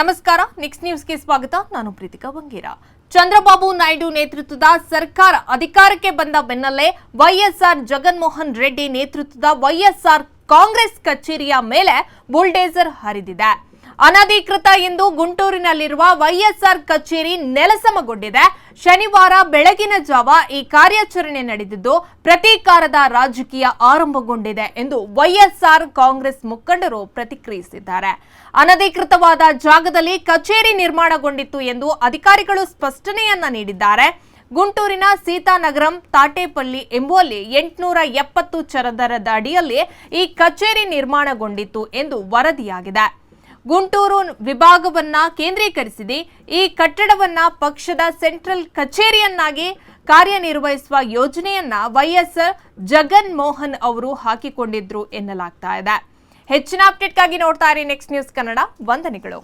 ನಮಸ್ಕಾರ ನೆಕ್ಸ್ಟ್ ನ್ಯೂಸ್ಗೆ ಸ್ವಾಗತ. ನಾನು ಪ್ರೀತಿಕಾ ಬಂಗೇರ. ಚಂದ್ರಬಾಬು ನಾಯ್ಡು ನೇತೃತ್ವದ ಸರ್ಕಾರ ಅಧಿಕಾರಕ್ಕೆ ಬಂದ ಬೆನ್ನಲ್ಲೇ ವೈಎಸ್ಆರ್ ಜಗನ್ಮೋಹನ್ ರೆಡ್ಡಿ ನೇತೃತ್ವದ ವೈಎಸ್ಆರ್ ಕಾಂಗ್ರೆಸ್ ಕಚೇರಿಯ ಮೇಲೆ ಬುಲ್ಡೇಸರ್ ಹರಿದಿದೆ. ಅನಧಿಕೃತ ಎಂದು ಗುಂಟೂರಿನಲ್ಲಿರುವ ವೈಎಸ್ಆರ್ ಕಚೇರಿ ನೆಲಸಮಗೊಂಡಿದೆ. ಶನಿವಾರ ಬೆಳಗಿನ ಜಾವ ಈ ಕಾರ್ಯಾಚರಣೆ ನಡೆದಿದ್ದು, ಪ್ರತೀಕಾರದ ರಾಜಕೀಯ ಆರಂಭಗೊಂಡಿದೆ ಎಂದು ವೈಎಸ್ಆರ್ ಕಾಂಗ್ರೆಸ್ ಮುಖಂಡರು ಪ್ರತಿಕ್ರಿಯಿಸಿದ್ದಾರೆ. ಅನಧಿಕೃತವಾದ ಜಾಗದಲ್ಲಿ ಕಚೇರಿ ನಿರ್ಮಾಣಗೊಂಡಿತ್ತು ಎಂದು ಅಧಿಕಾರಿಗಳು ಸ್ಪಷ್ಟನೆಯನ್ನ ನೀಡಿದ್ದಾರೆ. ಗುಂಟೂರಿನ ಸೀತಾನಗರಂ ತಾಟೇಪಲ್ಲಿ ಎಂಬುವಲ್ಲಿ ಎಂಟುನೂರ ಎಪ್ಪತ್ತು ಚರದರದ ಅಡಿಯಲ್ಲಿ ಈ ಕಚೇರಿ ನಿರ್ಮಾಣಗೊಂಡಿತ್ತು ಎಂದು ವರದಿಯಾಗಿದೆ. ಗುಂಟೂರು ವಿಭಾಗವನ್ನ ಕೇಂದ್ರೀಕರಿಸಿದೆ. ಈ ಕಟ್ಟಡವನ್ನ ಪಕ್ಷದ ಸೆಂಟ್ರಲ್ ಕಚೇರಿಯನ್ನಾಗಿ ಕಾರ್ಯನಿರ್ವಹಿಸುವ ಯೋಜನೆಯನ್ನ ವೈಎಸ್ ಜಗನ್ ಮೋಹನ್ ಅವರು ಹಾಕಿಕೊಂಡಿದ್ರು ಎನ್ನಲಾಗ್ತಾ ಇದೆ. ಹೆಚ್ಚಿನ ಅಪ್ಡೇಟ್ಗಾಗಿ ನೋಡ್ತಾ ಇರಿ ನೆಕ್ಸ್ಟ್ ನ್ಯೂಸ್ ಕನ್ನಡ. ವಂದನೆಗಳು.